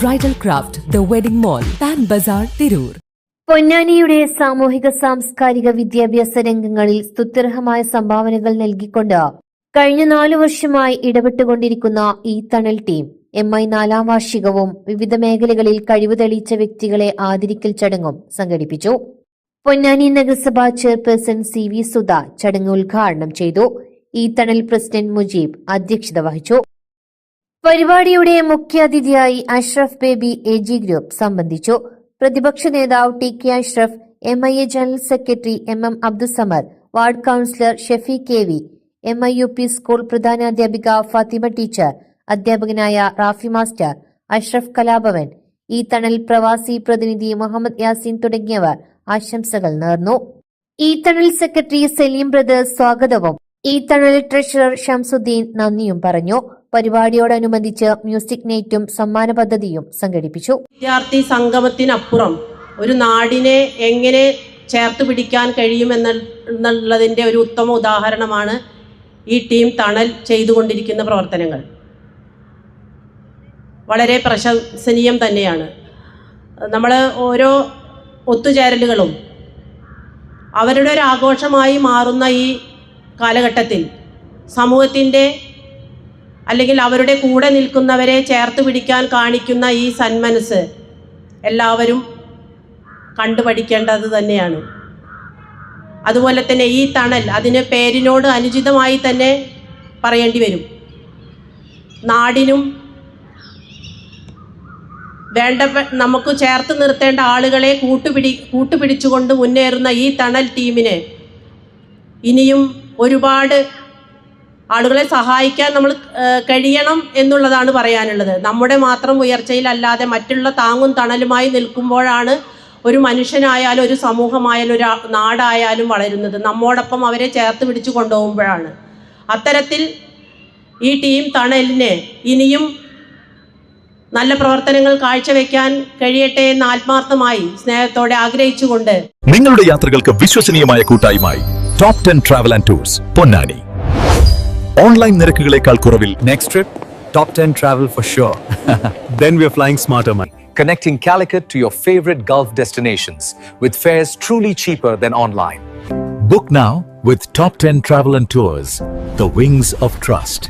Bridal craft the wedding mall Pan Bazaar Tirur പൊന്നാനിയുടെ സാമൂഹിക സാംസ്കാരിക വിദ്യാഭ്യാസ രംഗങ്ങളിൽ സ്തുത്യർഹമായ സംഭാവനകൾ നൽകിക്കൊണ്ട് കഴിഞ്ഞ നാലു വർഷമായി ഇടപെട്ടുകൊണ്ടിരിക്കുന്ന ഈ തണൽ ടീം എം ഐ നാലാം വാർഷികവും വിവിധ മേഖലകളിൽ കഴിവ് തെളിയിച്ച വ്യക്തികളെ ആദരിക്കൽ ചടങ്ങും സംഘടിപ്പിച്ചു. പൊന്നാനി നഗരസഭാ ചെയർപേഴ്സൺ സി വി സുധ ചടങ്ങ് ഉദ്ഘാടനം ചെയ്തു. ഈ തണൽ പ്രസിഡന്റ് മുജീബ് അധ്യക്ഷത വഹിച്ചു. പരിപാടിയുടെ മുഖ്യാതിഥിയായി Ashraf Baby A G group സംബന്ധിച്ചു. പ്രതിപക്ഷ നേതാവ് T K Ashraf M I A general secretary M M Abdussamar ward councillor Shefi K V M I U P school പ്രധാനാധ്യാപിക Fathima teacher അധ്യാപകനായ റാഫി മാസ്റ്റർ അഷ്റഫ് കലാഭവൻ ഈ തണൽ പ്രവാസി പ്രതിനിധി മുഹമ്മദ് യാസിൻ തുടങ്ങിയവർ ആശംസകൾ നേർന്നു. ഈ തണൽ സെക്രട്ടറി സലീം ബ്രദേഴ്സ് സ്വാഗതവും ഈ തണൽ ട്രഷറർ ഷംസുദ്ദീൻ നന്ദിയും പറഞ്ഞു. പരിപാടിയോടനുബന്ധിച്ച് മ്യൂസിക് നൈറ്റും സമ്മാന പദ്ധതിയും സംഘടിപ്പിച്ചു. വിദ്യാർത്ഥി സംഗമത്തിനപ്പുറം ഒരു നാടിനെ എങ്ങനെ ചേർത്ത് പിടിക്കാൻ കഴിയുമെന്നുള്ളതിന്റെ ഒരു ഉത്തമ ഉദാഹരണമാണ് ഈ ടീം തണൽ ചെയ്തുകൊണ്ടിരിക്കുന്ന പ്രവർത്തനങ്ങൾ. വളരെ പ്രശംസനീയം തന്നെയാണ്. നമ്മൾ ഓരോ ഒത്തുചേരലുകളും അവരുടെ ഒരു ആഘോഷമായി മാറുന്ന ഈ കാലഘട്ടത്തിൽ സമൂഹത്തിന്റെ അല്ലെങ്കിൽ അവരുടെ കൂടെ നിൽക്കുന്നവരെ ചേർത്ത് പിടിക്കാൻ കാണിക്കുന്ന ഈ സന്മനസ് എല്ലാവരും കണ്ടുപഠിക്കേണ്ടത് തന്നെയാണ്. അതുപോലെ തന്നെ ഈ തണൽ അതിന് പേരിനോട് അനുചിതമായി തന്നെ പറയേണ്ടി വരും. നാടിനും വേണ്ട നമുക്ക് ചേർത്ത് നിർത്തേണ്ട ആളുകളെ കൂട്ടുപിടി കൂട്ടുപിടിച്ചുകൊണ്ട് മുന്നേറുന്ന ഈ തണൽ ടീമിനെ ഇനിയും ഒരുപാട് ആളുകളെ സഹായിക്കാൻ നമ്മൾ കഴിയണം എന്നുള്ളതാണ് പറയാനുള്ളത്. നമ്മുടെ മാത്രം ഉയർച്ചയിലല്ലാതെ മറ്റുള്ള താങ്ങും തണലുമായി നിൽക്കുമ്പോഴാണ് ഒരു മനുഷ്യനായാലും ഒരു സമൂഹമായാലും ഒരു നാടായാലും വളരുന്നത്. നമ്മോടൊപ്പം അവരെ ചേർത്ത് പിടിച്ചു കൊണ്ടുപോകുമ്പോഴാണ്. അത്തരത്തിൽ ഈ ടീം തണലിന് ഇനിയും നല്ല പ്രവർത്തനങ്ങൾ കാഴ്ചവെക്കാൻ കഴിയട്ടെ എന്ന് ആത്മാർത്ഥമായി സ്നേഹത്തോടെ ആഗ്രഹിച്ചുകൊണ്ട് നിങ്ങളുടെ യാത്രകൾക്ക് വിശ്വസനീയമായ കൂട്ടായ്മയായി top ten travel and tours Ponnani. Online നിരക്കുകളേക്കാൾ കുറവിൽ Next trip, top 10 travel for sure. then we're flying smarter, man. connecting Calicut to your favorite Gulf destinations with fares truly cheaper than online. book now with top 10 travel and tours the wings of trust